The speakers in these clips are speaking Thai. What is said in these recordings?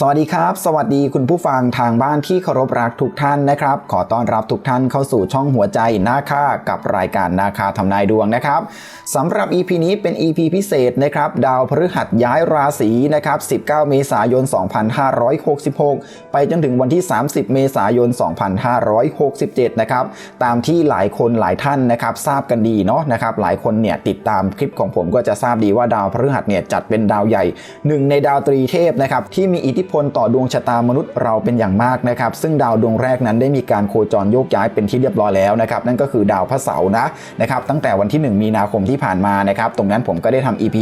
สวัสดีครับ สวัสดีคุณผู้ฟังทางบ้านที่เคารพรักทุกท่านนะครับ ขอต้อนรับทุกท่านเข้าสู่ช่องหัวใจนาคากับรายการนาคาทำนายดวงนะครับสำหรับ EP นี้เป็น EP พิเศษนะครับ ดาวพฤหัสย้ายราศีนะครับ 19 เมษายน 2566 ไปจนถึงวันที่ 30 เมษายน 2567 นะครับ ตามที่หลายคนหลายท่านนะครับ ทราบกันดีเนาะนะครับ หลายคนเนี่ยติดตามคลิปของผมก็จะทราบดีว่าดาวพฤหัสเนี่ยจัดเป็นดาวใหญ่หนึ่งในดาวตรีเทพนะครับที่มีอิทธิพลต่อดวงชะตามนุษย์เราเป็นอย่างมากนะครับ ซึ่งดาวดวงแรกนั้นได้มีการโคจรโยกย้ายเป็นที่เรียบร้อยแล้วนะครับ นั่นก็คือดาวพระเสาร์นะนะครับ ตั้งแต่วันที่ 1 มีนาคมที่ผ่านมานะครับ ตรงนั้นผมก็ได้ทำ EP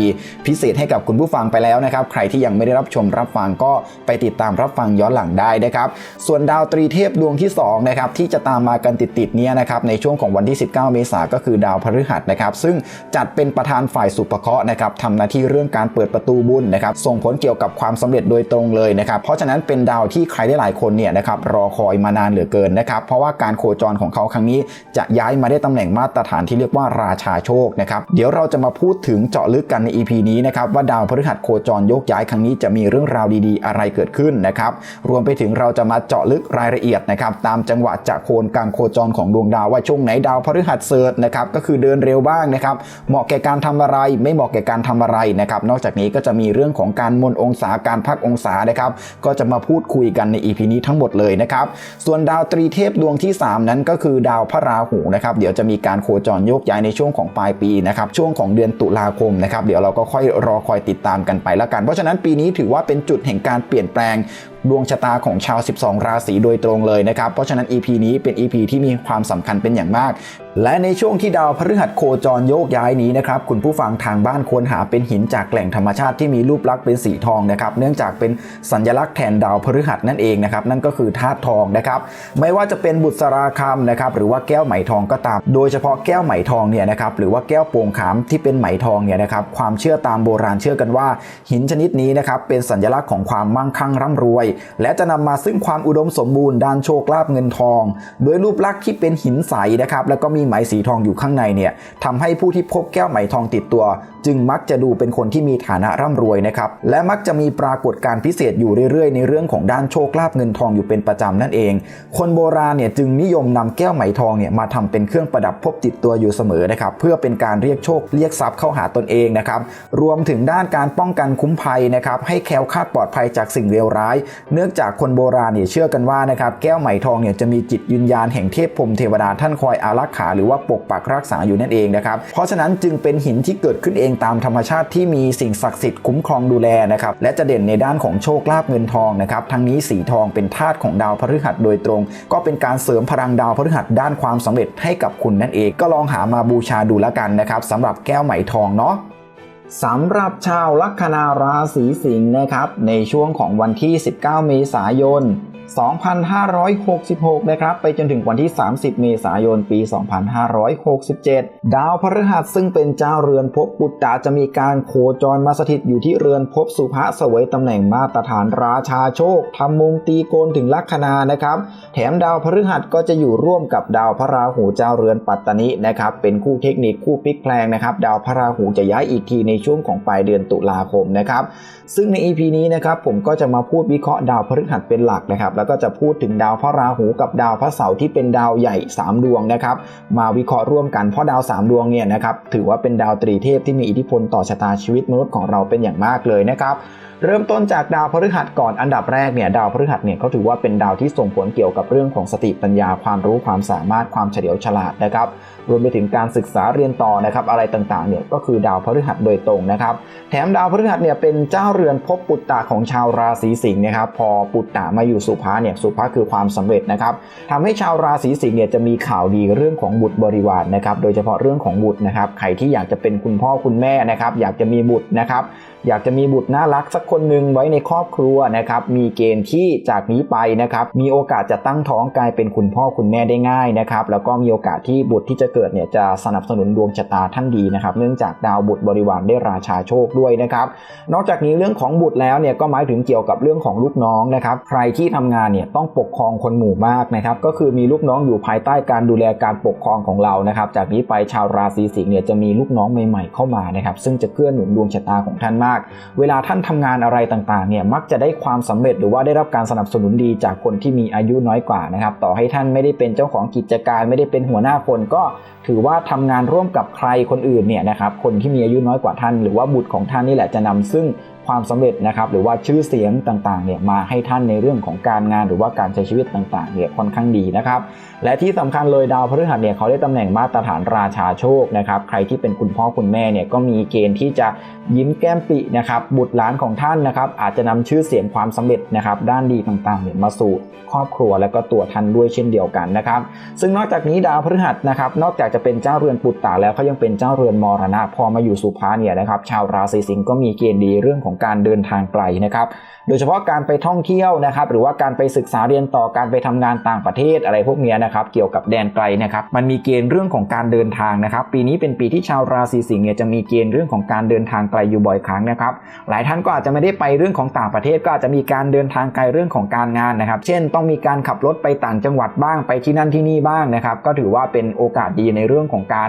พิเศษให้กับคุณผู้ฟังไปแล้วนะครับ ใครที่ยังไม่ได้รับชมรับฟังก็ไปติดตามรับฟังย้อนหลังได้นะครับ ส่วนดาวตรีเทพดวงที่2นะครับที่จะตามมากันติดๆเนี้ยนะครับในช่วงของวันที่ 19 เมษายนก็คือดาวพฤหัสนะครับ ซึ่งจัดเป็นประธานฝ่ายสุภเคราะห์นะครับทำหน้าที่เรื่องการเปิดประตูบุญนะครับ ส่งผลเกี่ยวกับความสำเร็จโดยตรงเลยนะครับ เพราะฉะนั้นเป็นดาวที่ใครได้หลายคนเนี่ยนะครับรอคอยมานานเหลือเกินนะครับ เพราะว่าการโคจรของเขาครั้งนี้จะย้ายมาได้ตำแหน่งมาตรฐานที่เรียกว่าราชาโชคนะครับ เดี๋ยวเราจะมาพูดถึงเจาะลึกกันใน EP นี้นะครับว่าดาวพฤหัสโคจรโยกย้ายครั้งนี้จะมีเรื่องราวดีๆ อะไรเกิดขึ้นนะครับ รวมไปถึงเราจะมาเจาะลึกรายละเอียดนะครับตามจังหวะจากโคนการโคจรของดวงดาวว่าช่วงไหนดาวพฤหัสเซิร์ชนะครับก็คือเดินเร็วบ้างนะครับเหมาะแก่การทำอะไรไม่เหมาะแก่การทำอะไรนะครับนอกจากนี้ก็จะมีเรื่องของการมนองศาการพักองศานะครับ ก็จะมาพูดคุยกันใน EP นี้ทั้งหมดเลยนะครับ ส่วนดาวตรีเทพดวงที่ 3 นั้นก็คือดาวพระราหูนะครับ เดี๋ยวจะมีการโคจรโยกย้ายในช่วงของปลายปีนะครับ ช่วงของเดือนตุลาคมนะครับ เดี๋ยวเราก็ค่อยรอคอยติดตามกันไปละกัน เพราะฉะนั้นปีนี้ถือว่าเป็นจุดแห่งการเปลี่ยนแปลง ดวงชะตาของชาว 12 ราศีโดยตรงเลยนะครับ เพราะฉะนั้น EP นี้เป็น EP ที่มีความสำคัญเป็นอย่างมาก และในช่วงที่ดาวพฤหัสโคจรโยกย้ายนี้นะครับคุณผู้ฟังทางบ้านควรหาเป็นหินจากแหล่งธรรมชาติที่มีรูปลักษณ์เป็นสีทองนะครับเนื่องจากเป็นสัญลักษณ์แทนดาวพฤหัสนั่นเองนะครับนั่นก็คือธาตุทองนะครับไม่ว่าจะเป็นบุษราคำนะครับหรือว่าแก้วไหมทองก็ตาม โดยเฉพาะแก้วไหมทองเนี่ยนะครับหรือว่าแก้วโป่งขามที่เป็นไหมทองเนี่ยนะครับความเชื่อตามโบราณเชื่อกันว่า หินชนิดนี้นะครับเป็นสัญลักษณ์ของความมั่งคั่งร่ำรวยและจะนำมาซึ่งความอุดมสมบูรณ์ด้านโชคลาภเงินทอง โดยรูปลักษณ์ที่เป็นหินใสนะครับแล้วก็มีไหมสีทองอยู่ข้างในเนี่ยทำให้ผู้ที่พบแก้วไหมทองติดตัว จึงมักจะดูเป็นคนที่มีฐานะร่ำรวยนะครับและมักจะมีปรากฏการพิเศษอยู่เรื่อยๆ ในเรื่องของด้านโชคลาภเงินทองอยู่เป็นประจำนั่นเอง คนโบราณเนี่ยจึงนิยมนำแก้วไหมทองเนี่ยมาทำเป็นเครื่องประดับพบติดตัวอยู่เสมอนะครับเพื่อเป็นการเรียกโชคเรียกทรัพย์เข้าหาตนเองนะครับรวมถึงด้านการป้องกันคุ้มภัยนะครับให้แคล้วคลาดปลอดภัยจากสิ่งเลวร้ายเนื่องจากคนโบราณเนี่ยเชื่อกันว่านะครับแก้วไหมทองเนี่ยจะมีจิตยืนยานแห่งเทพพรมเทวดาท่านคอยอารักขาหรือว่าปกปักรักษาอยู่นั่นเองนะครับเพราะฉะนั้นจึงเป็นหินที่เกิดขึ้นเองตามธรรมชาติที่มีสิ่งศักดิ์สิทธิ์คุ้มครองดูแลนะครับและจะเด่นในด้านของโชคลาภเงินทองนะครับทั้งนี้สีทองเป็นธาตุของดาวพฤหัสโดยตรง ก็เป็นการเสริมพลังดาวพฤหัสด้านความสำเร็จให้กับคุณนั่นเอง ก็ลองหามาบูชาดูแล้วกันนะครับสำหรับแก้วไหมทองเนาะ สำหรับชาวลัคนาราศีสิงห์นะครับ ในช่วงของวันที่ 19 เมษายน 2566 นะครับ ไปจนถึงวันที่ 30 เมษายน ปี 2567 ดาวพฤหัสซึ่งเป็นเจ้าเรือนภพปุตตะจะมีการโคจรมาสถิตอยู่ที่เรือนภพสุภะเสวยตำแหน่งมาตรฐานราชาโชคทำมุมตีโกนถึงลัคนานะครับ แถมดาวพฤหัสก็จะอยู่ร่วมกับดาวพระราหูเจ้าเรือนปัตตนินะครับ เป็นคู่เทคนิคคู่พลิกแพลงนะครับ ดาวพระราหูจะย้ายอีกทีในช่วงของปลายเดือนตุลาคมนะครับ ซึ่งใน EP นี้นะครับผมก็จะมาพูดวิเคราะห์ดาวพฤหัสเป็นหลักนะครับ แล้วก็จะพูดถึงดาวพระราหูกับดาวพระเสาร์ที่เป็นดาวใหญ่ 3 ดวงนะครับ มาวิเคราะห์ร่วมกันเพราะดาว 3 ดวงเนี่ยนะครับถือว่าเป็นดาวตรีเทพที่มีอิทธิพลต่อชะตาชีวิตมนุษย์ของเราเป็นอย่างมากเลยนะครับเริ่มต้นจากดาวพฤหัสก่อนอันดับแรกเนี่ยดาวพฤหัสเนี่ยเขาถือว่าเป็นดาวที่ส่งผลเกี่ยวกับเรื่องของสติปัญญาความรู้ความสามารถความเฉลียวฉลาดนะครับรวมไปถึงการศึกษาเรียนต่อนะครับอะไรต่างๆเนี่ยก็คือดาวพฤหัสโดยตรงนะครับแถมดาวพฤหัสเนี่ยเป็นเจ้าเรือนภพปุตตะของชาวราศีสิงห์นะครับพอปุตตะมาอยู่สุภาเนี่ยสุภาคือความสำเร็จนะครับทำให้ชาวราศีสิงห์เนี่ยจะมีข่าวดีเรื่องของบุตรบริวารนะครับโดยเฉพาะเรื่องของบุตรนะครับใครที่อยากจะเป็นคุณพ่อคุณแม่นะครับอยากจะมีบุตรนะครับอยากจะมีบุตรน่ารักสักคนหนึ่งไว้ในครอบครัวนะครับมีเกณฑ์ที่จากนี้ไปนะครับมีโอกาสจะตั้งท้องกลายเป็นคุณพ่อคุณแม่ได้ง่ายนะครับแล้วก็มีโอกาสที่บุตรที่จะเกิดเนี่ยจะสนับสนุนดวงชะตาท่านดีนะครับเนื่องจากดาวบุตรบริวารได้ราชาโชคด้วยนะครับนอกจากนี้เรื่องของบุตรแล้วเนี่ยก็หมายถึงเกี่ยวกับเรื่องของลูกน้องนะครับใครที่ทำงานเนี่ยต้องปกครองคนหมู่มากนะครับก็คือมีลูกน้องอยู่ภายใต้การดูแลการปกครองของเรานะครับจากนี้ไปชาวราศีสิงห์เนี่ยจะมีลูกน้องใหม่ ๆ เข้ามานะครับซึ่งจะเกื้อหนุนดวงชะตาของท่านมาก เวลาท่านทำงานานอะไรต่างๆเนี่ยมักจะได้ความสำเร็จหรือว่าได้รับการสนับสนุนดีจากคนที่มีอายุน้อยกว่านะครับต่อให้ท่านไม่ได้เป็นเจ้าของกิจการไม่ได้เป็นหัวหน้าคนก็ถือว่าทำงานร่วมกับใครคนอื่นเนี่ยนะครับคนที่มีอายุน้อยกว่าท่าน หรือว่าบุตรของท่านนี่แหละจะนำซึ่ง ความสำเร็จนะครับหรือว่าชื่อเสียงต่างๆเนี่ยมาให้ท่านในเรื่องของการงานหรือว่าการใช้ชีวิตต่างๆเนี่ยค่อนข้างดีนะครับและที่สำคัญเลยดาวพฤหัสเนี่ยเขาได้ตำแหน่งมาตรฐานราชาโชคนะครับใครที่เป็นคุณพ่อคุณแม่เนี่ยก็มีเกณฑ์ที่จะยิ้มแก้มปินะครับบุตรหลานของท่านนะครับอาจจะนำชื่อเสียงความสำเร็จนะครับด้านดีต่างๆเนี่ยมาสู่ครอบครัวและก็ตัวท่านด้วยเช่นเดียวกันนะครับซึ่งนอกจากนี้ดาวพฤหัสนะครับนอกจากจะเป็นเจ้าเรือนปุตตะแล้วเขายังเป็นเจ้าเรือนมรณะพอมาอยู่สุภาเนี่ยนะครับชาวราศีสิงห์ก็มีเกณฑ์ดีเรื่องของการเดินทางไกลนะครับ โดยเฉพาะการไปท่องเที่ยวนะครับ หรือว่าการไปศึกษาเรียนต่อการไปทำงานต่างประเทศอะไรพวกนี้นะครับ เกี่ยวกับแดนไกลนะครับ มันมีเกณฑ์เรื่องของการเดินทางนะครับ ปีนี้เป็นปีที่ชาวราศีสิงห์เนี่ยจะมีเกณฑ์เรื่องของการเดินทางไกลอยู่บ่อยครั้งนะครับ หลายท่านก็อาจจะไม่ได้ไปเรื่องของต่างประเทศ ก็อาจจะมีการเดินทางไกลเรื่องของการงานนะครับ เช่น ต้องมีการขับรถไปต่างจังหวัดบ้างไปที่นั่นที่นี่บ้างนะครับ ก็ถือว่าเป็นโอกาสดีในเรื่องของการ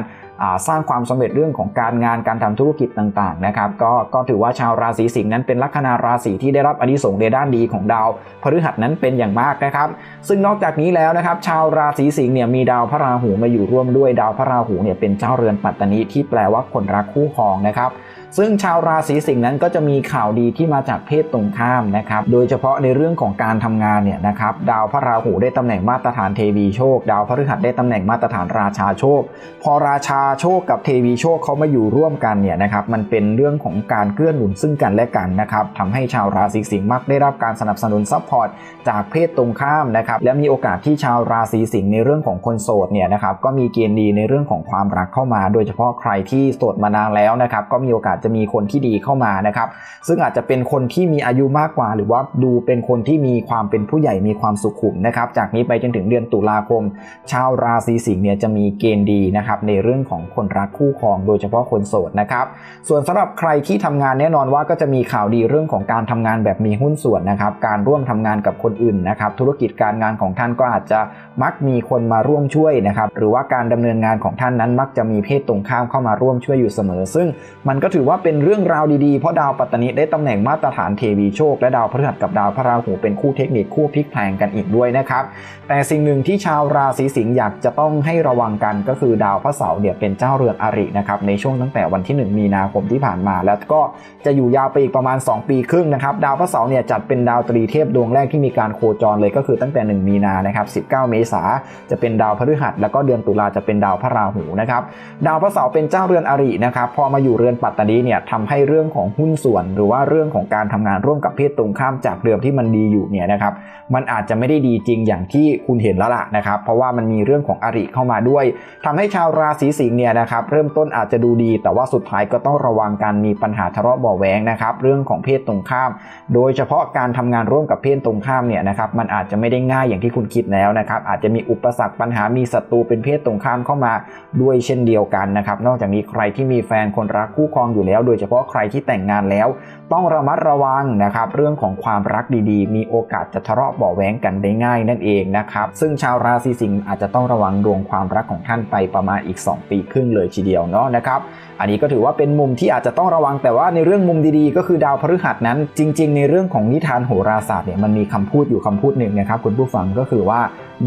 สร้างความสำเร็จเรื่องของการงานการทำธุรกิจต่างๆนะครับก็ก็ถือว่าชาวราศีสิงห์นั้นเป็นลัคนาราศีที่ได้รับอนิสงส์ในด้านดีของดาวพฤหัสนั้นเป็นอย่างมากนะครับ ซึ่งนอกจากนี้แล้วนะครับชาวราศีสิงห์เนี่ยมีดาวพระราหูมาอยู่ร่วมด้วยดาวพระราหูเนี่ยเป็นเจ้าเรือนปัตตนิที่แปลว่าคนรักคู่ครองนะครับ ซึ่งชาวราศีสิงห์นั้นก็จะมีข่าวดีที่มาจากเพศตรงข้ามนะครับ โดยเฉพาะในเรื่องของการทำงานเนี่ยนะครับ ดาวพระราหูได้ตำแหน่งมาตรฐานเทวีโชค ดาวพฤหัสได้ตำแหน่งมาตรฐานราชาโชค พอราชาโชคกับเทวีโชคเขามาอยู่ร่วมกันเนี่ยนะครับ มันเป็นเรื่องของการเกื้อหนุนซึ่งกันและกันนะครับทำให้ชาวราศีสิงห์มักได้รับการสนับสนุนซัพพอร์ตจากเพศตรงข้ามนะครับ และมีโอกาสที่ชาวราศีสิงห์ในเรื่องของคนโสดเนี่ยนะครับ ก็มีเกณฑ์ดีในเรื่องของความรักเข้ามา โดยเฉพาะใครที่โสดมานานแล้วนะครับ ก็มีโอกาสจะมีคนที่ดีเข้ามานะครับ ซึ่งอาจจะเป็นคนที่มีอายุมากกว่า หรือว่าดูเป็นคนที่มีความเป็นผู้ใหญ่มีความสุขุมนะครับ จากนี้ไปจนถึงเดือนตุลาคม ชาวราศีสิงห์เนี่ยจะมีเกณฑ์ดีนะครับในเรื่องของคนรักคู่ครอง โดยเฉพาะคนโสดนะครับ ส่วนสำหรับใครที่ทำงานแน่นอนว่าก็จะมีข่าวดีเรื่องของการทำงานแบบมีหุ้นส่วนนะครับ การร่วมทำงานกับคนอื่นนะครับ ธุรกิจการงานของท่านก็อาจจะมักมีคนมาร่วมช่วยนะครับ หรือว่าการดำเนินงานของท่านนั้นมักจะมีเพศตรงข้ามเข้ามาร่วมช่วยอยู่เสมอ ซึ่งมันก็ถือว่าเป็นเรื่องราวดีๆ เพราะดาวปัตตานิได้ตำแหน่งมาตรฐานเทวีโชค และดาวพฤหัสกับดาวพระราหูเป็นคู่เทคนิคคู่พลิกแพลงกันอีกด้วยนะครับ แต่สิ่งหนึ่งที่ชาวราศีสิงห์อยากจะต้องให้ระวังกันก็คือดาวพระเสาร์เนี่ยเป็นเจ้าเรือนอรินะครับในช่วงตั้งแต่วันที่ 1 มีนาคมที่ผ่านมา แล้วก็จะอยู่ยาวไปอีกประมาณ 2 ปีครึ่งนะครับดาวพระเสาร์เนี่ยจัดเป็นดาวตรีเทพดวงแรกที่มีการโคจรเลยก็คือตั้งแต่ 1 มีนานะครับ19 เมษาจะเป็นดาวพฤหัส แล้วก็เดือนตุลาจะเป็นดาวพระราหูนะครับดาวพระเสาร์เป็นเจ้าเรือนอรินะครับพอมาอยู่เรือนปัตตานีเนี่ยทำให้เรื่องของหุ้นส่วน หรือว่าเรื่องของการทำงานร่วมกับเพศตรงข้ามจากเดิมที่มันดีอยู่เนี่ยนะครับมันอาจจะไม่ได้ดีจริงอย่างที่คุณเห็นแล้วล่ะนะครับเพราะว่ามันมีเรื่องของอริเข้ามาด้วยทำให้ชาวราศีสิงห์เนี่ยนะครับเริ่มต้นอาจจะดูดี แต่ว่าสุดท้ายก็ต้องระวังการมีปัญหาทะเลาะเบาแหวงนะครับเรื่องของเพศตรงข้าม โดยเฉพาะการทำงานร่วมกับเพศตรงข้ามเนี่ยนะครับมันอาจจะไม่ได้ง่ายอย่างที่คุณคิดแล้วนะครับอาจจะมีอุปสรรคปัญหามีศัตรูเป็นเพศตรงข้ามเข้ามาด้วยเช่นเดียวกันนะครับนอกจากนี้ใครที่มีแฟนคนรักคู่ครองอยู่แล้ว โดยเฉพาะใครที่แต่งงานแล้ว ต้องระมัดระวังนะครับเรื่องของความรักดีๆ มีโอกาสจะทะเลาะเบาแหวงกันได้ง่ายนั่นเองนะครับซึ่งชาวราศีสิงห์อาจจะต้องระวังดวงความรักของท่านไปประมาณอีก 2 ปีครึ่งเลยทีเดียวเนาะนะครับ อันนี้ก็ถือว่าเป็นมุมที่อาจจะต้องระวังแต่ว่าในเรื่องมุมดีๆ ก็คือดาวพฤหัสนั้น จริง ๆ ในเรื่องของนิทานโหราศาสตร์เนี่ยมันมีคำพูดอยู่คำพูดหนึ่งนะครับคุณผู้ฟังก็คือว่า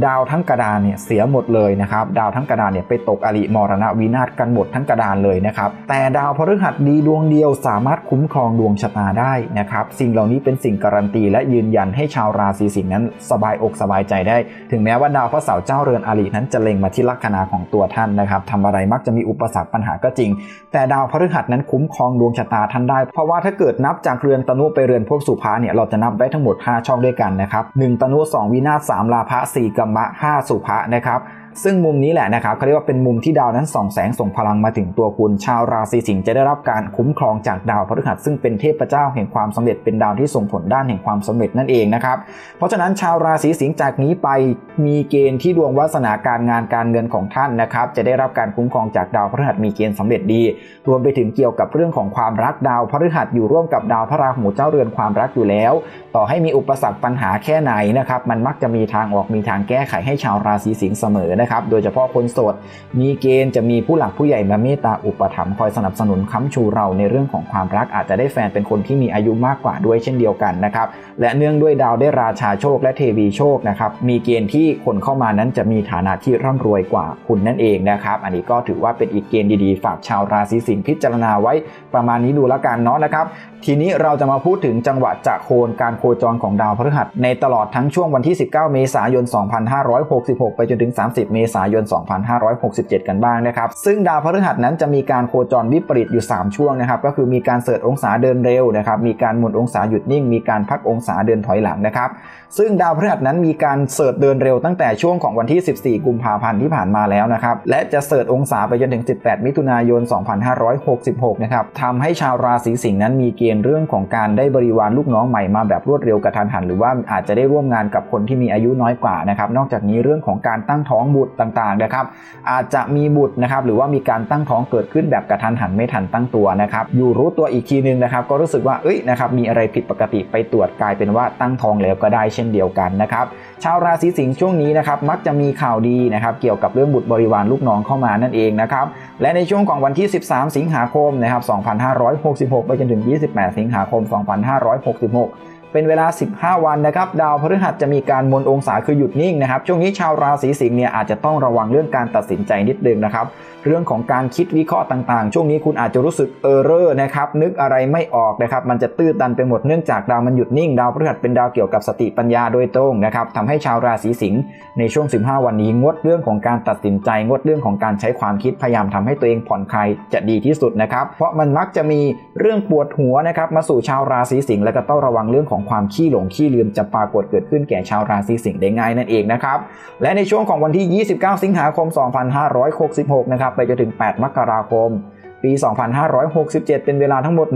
ดาวทั้งกระดานเนี่ยเสียหมดเลยนะครับดาวทั้งกระดานเนี่ยไปตกอริมรณะวินาศกันหมดทั้งกระดานเลยนะครับแต่ดาวพฤหัสดีดวงเดียวสามารถคุ้มครองดวงชะตาได้นะครับสิ่งเหล่านี้เป็นสิ่งการันตีและยืนยันให้ชาวราศีสิงห์นั้นสบายอกสบายใจได้ ถึงแม้ว่าดาวพระเสาร์เจ้าเรือนอรินั้นจะเล็งมาที่ลัคนาของตัวท่านนะครับทำอะไรมักจะมีอุปสรรคปัญหาก็จริง แต่ดาวพฤหัสนั้นคุ้มครองดวงชะตาท่านได้ เพราะว่าถ้าเกิดนับจากเรือนตนุไปเรือนพวกสุภาเนี่ยเราจะนับได้ทั้งหมด 5 ช่องด้วยกันนะครับ1ตนุ 2 วินาศ3ลาภะ4กัมมะ5สุภะนะครับ ซึ่งมุมนี้แหละนะครับเขาเรียกว่าเป็นมุมที่ดาวนั้นส่องแสงส่งพลังมาถึงตัวคุณ ชาวราศีสิงห์จะได้รับการคุ้มครองจากดาวพฤหัสซึ่งเป็นเทพเจ้าแห่งความสำเร็จเป็นดาวที่ส่งผลด้านแห่งความสำเร็จนั่นเองนะครับเพราะฉะนั้นชาวราศีสิงห์จากนี้ไปมีเกณฑ์ที่ดวงวาสนาการงานการเงินของท่านนะครับจะได้รับการคุ้มครองจากดาวพฤหัสมีเกณฑ์สำเร็จดี รวมไปถึงเกี่ยวกับเรื่องของความรักดาวพฤหัสอยู่ร่วมกับดาวพระราหูเจ้าเรือนความรักอยู่แล้ว ต่อให้มีอุปสรรคปัญหาแค่ไหนนะครับมันมักจะมีทางออกมีทางแก้ไขให้ชาวราศีสิงห์เสมอนะครับนะครับ โดยเฉพาะคนโสด มีเกณฑ์จะมีผู้หลักผู้ใหญ่มาเมตตาอุปถัมภ์คอยสนับสนุนค้ำชูเราในเรื่องของความรักอาจจะได้แฟนเป็นคนที่มีอายุมากกว่าด้วยเช่นเดียวกันนะครับ และเนื่องด้วยดาวได้ราชาโชคและเทวีโชคนะครับมีเกณฑ์ที่คนเข้ามานั้นจะมีฐานะที่ร่ำรวยกว่าคุณนั่นเองนะครับ อันนี้ก็ถือว่าเป็นอีกเกณฑ์ดีๆ ฝากชาวราศีสิงห์พิจารณาไว้ประมาณนี้ดูแล้วกันเนาะนะครับ ทีนี้เราจะมาพูดถึงจังหวะจะโคนการโคจรของดาวพฤหัสในตลอดทั้งช่วงวันที่ 19 เมษายน 2566 ไปจนถึง 30เมษายน 2567 กันบ้างนะครับ ซึ่งดาวพฤหัสนั้นจะมีการโคจรวิปริตอยู่ 3 ช่วงนะครับ ก็คือมีการเสริฐองศาเดินเร็วนะครับ มีการหมุนองศาหยุดนิ่ง มีการพักองศาเดินถอยหลังนะครับ ซึ่งดาวพฤหัสนั้นมีการเสริฐเดินเร็วตั้งแต่ช่วงของวันที่ 14 กุมภาพันธ์ที่ผ่านมาแล้วนะครับ และจะเสริฐองศาไปจนถึง 18 มิถุนายน 2566 นะครับทำให้ชาวราศีสิงห์นั้นมีเกณฑ์เรื่องของการได้บริวารลูกน้องใหม่มาแบบรวดเร็วกระทันหัน หรือว่าอาจจะได้ร่วมงานกับคนที่มีอายุน้อยกว่านะครับ นอกจากนี้เรื่องของการตั้งท้องบตรต่างๆนะครับ อาจจะมีบุตรนะครับหรือว่ามีการตั้งท้องเกิดขึ้นแบบกระทันหันไม่ทันตั้งตัวนะครับอยู่รู้ตัวอีกทีนึงนะครับ ก็รู้สึกว่าเอ้ยนะครับมีอะไรผิดปกติไปตรวจกลายเป็นว่าตั้งท้องแล้วก็ได้เช่นเดียวกันนะครับชาวราศีสิงห์ช่วงนี้นะครับมักจะมีข่าวดีนะครับเกี่ยวกับเรื่องบุตรบริวารลูกน้องเข้ามานั่นเองนะครับและในช่วงของวันที่ 13 สิงหาคมนะครับ2566 ไปจนถึง 28 สิงหาคม 2566 เป็นเวลา 15 วันนะครับ ดาวพฤหัสจะมีการมนองศาคือหยุดนิ่งนะครับ ช่วงนี้ชาวราศีสิงห์เนี่ยอาจจะต้องระวังเรื่องการตัดสินใจนิดนึงนะครับ เรื่องของการคิดวิเคราะห์ต่างๆ ช่วงนี้คุณอาจจะรู้สึกเออเรอร์นะครับ นึกอะไรไม่ออกนะครับ มันจะตื้อตันไปหมดเนื่องจากดาวมันหยุดนิ่ง ดาวพฤหัสเป็นดาวเกี่ยวกับสติปัญญาโดยตรงนะครับทำให้ชาวราศีสิงห์ในช่วง 15 วันนี้งดเรื่องของการตัดสินใจ งดเรื่องของการใช้ความคิด พยายามทำให้ตัวเองผ่อนคลายจะดีที่สุดนะครับ เพราะมันมักจะมีเรื่องปวดหัวนะครับ มาสู่ชาวราศีสิงห์และก็ต้องระวังเรื่องของความขี้หลงขี้ลืมจะปรากฏเกิดขึ้นแก่ชาวราศีสิงห์ได้ง่ายนั่นเองนะครับ และในช่วงของวันที่ 29 สิงหาคม 2566 นะครับไปจนถึง 8 มกราคม ปี 2567 เป็นเวลาทั้งหมด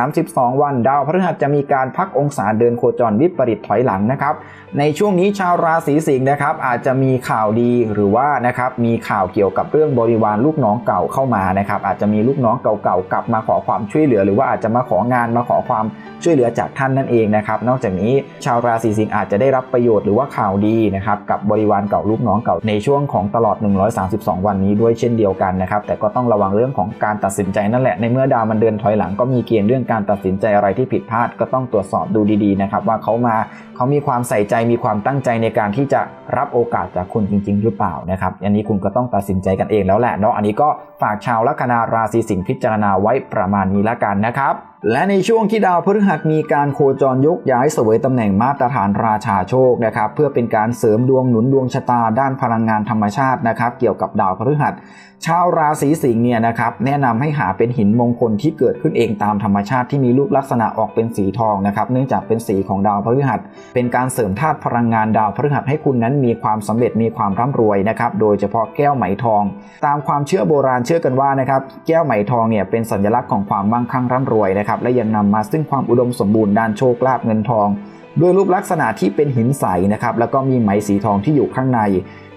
132 วัน ดาวพฤหัสจะมีการพักองศาเดินโคจรวิปริตถอยหลังนะครับ ในช่วงนี้ชาวราศีสิงห์นะครับอาจจะมีข่าวดีหรือว่านะครับมีข่าวเกี่ยวกับเรื่องบริวารลูกน้องเก่าเข้ามานะครับอาจจะมีลูกน้องเก่าๆกลับมาขอความช่วยเหลือ หรือว่าอาจจะมาของานมาขอความช่วยเหลือจากท่านนั่นเองนะครับ นอกจากนี้ชาวราศีสิงห์อาจจะได้รับประโยชน์หรือว่าข่าวดีนะครับกับบริวารเก่าลูกน้องเก่าในช่วงของตลอด 132 วันนี้ด้วยเช่นเดียวกันนะครับแต่ก็ต้องระวังเรื่องของการตัดสินใจนั่นแหละในเมื่อดาวมันเดินถอยหลังก็มีเกณฑ์เรื่องการตัดสินใจอะไรที่ผิดพลาดก็ต้องตรวจสอบดูดีๆนะครับว่าเขามาเขามีความใส่ใจมีความตั้งใจในการที่จะรับโอกาสจากคุณจริง ๆ หรือเปล่านะครับอันนี้คุณก็ต้องตัดสินใจกันเองแล้วแหละเนาะอันนี้ก็ฝากชาวลัคนาราศีสิงห์พิจารณาไว้ประมาณนี้ละกันนะครับ และในช่วงที่ดาวพฤหัสมีการโคจรยกย้ายเสวยตำแหน่งมาตรฐานราชาโชคนะครับเพื่อเป็นการเสริมดวงหนุนดวงชะตาด้านพลังงานธรรมชาตินะครับเกี่ยวกับดาวพฤหัส ชาวราศีสิงห์เนี่ยนะครับแนะนำให้หาเป็นหินมงคลที่เกิดขึ้นเองตามธรรมชาติที่มีรูปลักษณะออกเป็นสีทองนะครับเนื่องจากเป็นสีของดาวพฤหัส เป็นการเสริมธาตุพลังงานดาวพฤหัสให้คุณนั้นมีความสำเร็จมีความร่ำรวยนะครับโดยเฉพาะแก้วไหมทอง ตามความเชื่อโบราณเชื่อกันว่านะครับแก้วไหมทองเนี่ยเป็นสัญลักษณ์ของความมั่งคั่งร่ำรวยนะครับและยังนำมาซึ่งความอุดมสมบูรณ์ด้านโชคลาภเงินทอง ด้วยรูปลักษณะที่เป็นหินใสนะครับแล้วก็มีไหมสีทองที่อยู่ข้างใน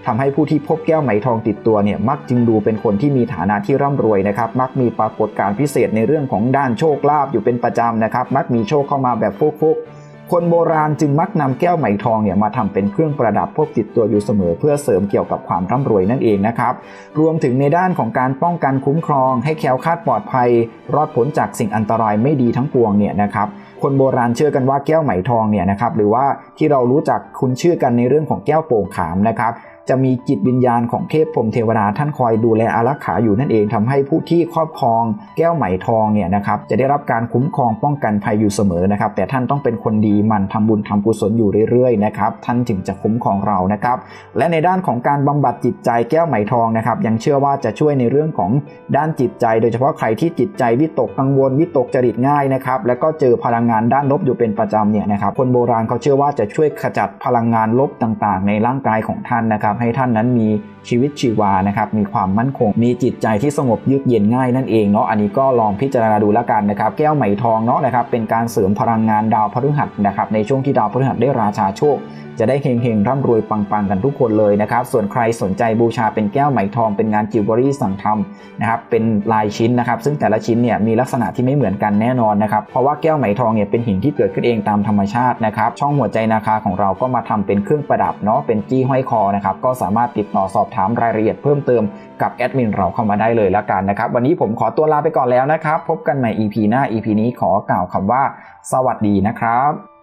ทำให้ผู้ที่พบแก้วไหมทองติดตัวเนี่ยมักจึงดูเป็นคนที่มีฐานะที่ร่ำรวยนะครับมักมีปรากฏการณ์พิเศษในเรื่องของด้านโชคลาภอยู่เป็นประจำนะครับมักมีโชคเข้ามาแบบฟุกๆ คนโบราณจึงมักนำแก้วไหมทองเนี่ยมาทำเป็นเครื่องประดับพกติดตัวอยู่เสมอ เพื่อเสริมเกี่ยวกับความร่ำรวยนั่นเองนะครับ รวมถึงในด้านของการป้องกันคุ้มครอง ให้แคล้วคลาดปลอดภัย รอดพ้นจากสิ่งอันตรายไม่ดีทั้งปวงเนี่ยนะครับคนโบราณเชื่อกันว่าแก้วไหมทองเนี่ยนะครับหรือว่าที่เรารู้จักคุ้นชื่อกันในเรื่องของแก้วโป่งขามนะครับ จะมีจิตวิญญาณของเทพพรมเทวดาท่านคอยดูแลอารักขาอยู่นั่นเองทำให้ผู้ที่ครอบครองแก้วไหมทองเนี่ยนะครับจะได้รับการคุ้มครองป้องกันภัยอยู่เสมอนะครับ แต่ท่านต้องเป็นคนดีมันทำบุญทำกุศลอยู่เรื่อยๆนะครับท่านจึงจะคุ้มครองเรานะครับ และในด้านของการบำบัดจิตใจแก้วไหมทองนะครับยังเชื่อว่าจะช่วยในเรื่องของด้านจิตใจ โดยเฉพาะใครที่จิตใจวิตกกังวลวิตกจริตง่ายนะครับแล้วก็เจอพลังงานด้านลบอยู่เป็นประจำเนี่ยนะครับคนโบราณเขาเชื่อว่าจะช่วยขจัดพลังงานลบต่างๆ ในร่างกายของท่านนะครับให้ท่านนั้นมีชีวิตชีวานะครับมีความมั่นคง มีจิตใจที่สงบเยือกเย็นง่ายนั่นเองเนาะอันนี้ก็ลองพิจารณาดูแล้วกันนะครับ แก้วไหมทองเนาะนะครับเป็นการเสริมพลังงานดาวพฤหัสนะครับในช่วงที่ดาวพฤหัสได้ราชาโชคจะได้เฮงๆร่ำรวยปังๆกันทุกคนเลยนะครับ ส่วนใครสนใจบูชาเป็นแก้วไหมทองเป็นงานจิวเวลรี่สั่งทำนะครับ เป็นลายชิ้นนะครับ ซึ่งแต่ละชิ้นเนี่ยมีลักษณะที่ไม่เหมือนกันแน่นอนนะครับ เพราะว่าแก้วไหมทองเนี่ยเป็นหินที่เกิดขึ้นเองตามธรรมชาตินะครับ ช่องหัวใจนาคาของเราก็มาทำเป็นเครื่องประดับเนาะ เป็นจี้ห้อยคอนะครับก็สามารถติดต่อสอบถามรายละเอียดเพิ่มเติมกับแอดมินเราเข้ามาได้เลยละกันนะครับ วันนี้ผมขอตัวลาไปก่อนแล้วนะครับ พบกันใหม่ EP หน้า EP นี้ขอกล่าวคำว่า สวัสดีนะครับ